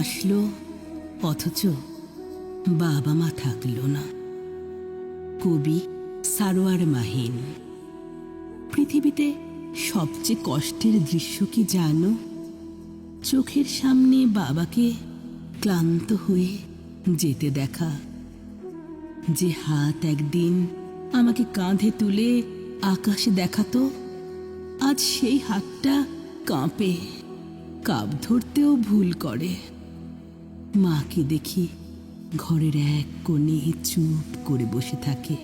আসলো, অথচ বাবা মা থাকল না। কবি সারোয়ার মাহিন। পৃথিবীতে সবচেয়ে কষ্টের দৃশ্য কি জানো? চোখের সামনে বাবাকে ক্লান্ত হয়ে যেতে দেখা। যে হাত একদিন আমাকে কাঁধে তুলে আকাশে দেখাতো আজ সেই হাতটা কাঁপে, কাপ ধরতেও ভুল করে। মাকে দেখি ঘরের এক কোণে চুপ করে বসে থাকে।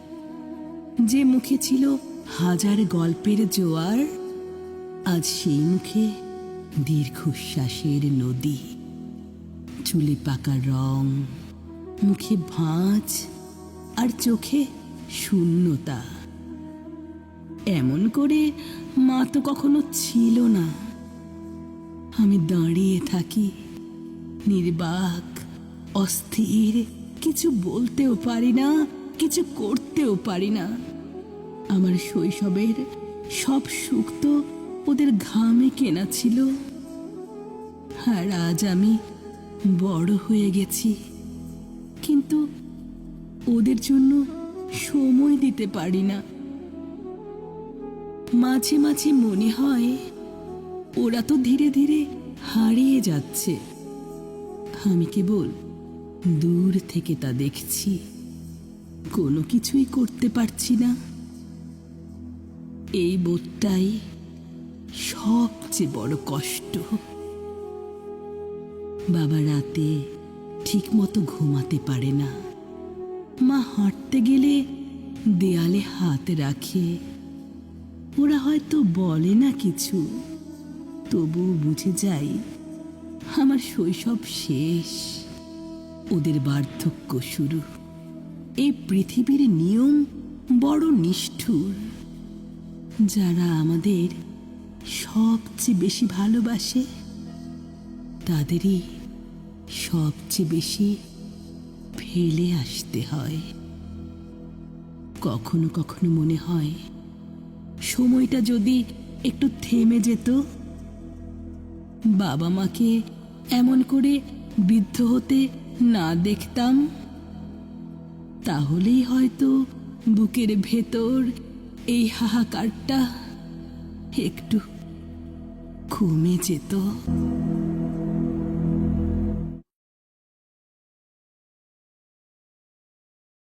যে মুখে ছিল হাজার গল্পের জোয়ার, আজ সেই মুখে দীর্ঘশ্বাসের নদী। চুলে পাকা রং, মুখে ভাঁজ আর চোখে শূন্যতা। এমন করে মা তো কখনো ছিল না। আমি দাঁড়িয়ে থাকি নির্বাক, অস্থির, কিছু বলতেও পারি না, কিছু করতেও পারি না। আমার শৈশবের সব সুখ তো ওদের ঘামে কেনা ছিল। আর আজ আমি বড় হয়ে গেছি। কিন্তু ওদের জন্য সময় দিতে পারি না। মাঝে মাঝে মনে হয় ওরা তো ধীরে ধীরে হারিয়ে যাচ্ছে। আমি কেবল দূর থেকে তা দেখছি। কোনো কিছুই করতে পারছি না। এই বোধটাই সবচেয়ে বড় কষ্ট। বাবা রাতে ঠিক মতো ঘুমাতে পারে না। মা হাঁটতে গেলে দেয়ালে হাত রাখে। ওরা হয়তো বলে না কিছু, তবুও বুঝে যাই আমার শৈশব শেষ। ওদের বার্ধক্য শুরু। এই পৃথিবীর নিয়ম বড় নিষ্ঠুর, যারা আমাদের সবচেয়ে বেশি ভালোবাসে, তাদেরই সবচেয়ে বেশি ফেলে আসতে হয়। কখনো কখনো মনে হয়, সময়টা যদি একটু থেমে যেত বাবা মাকে এমন করে বৃদ্ধ হতে না দেখতাম, তাহলেই হয়তো বুকের ভেতর এই হাহাকারটা একটু কমে যেত।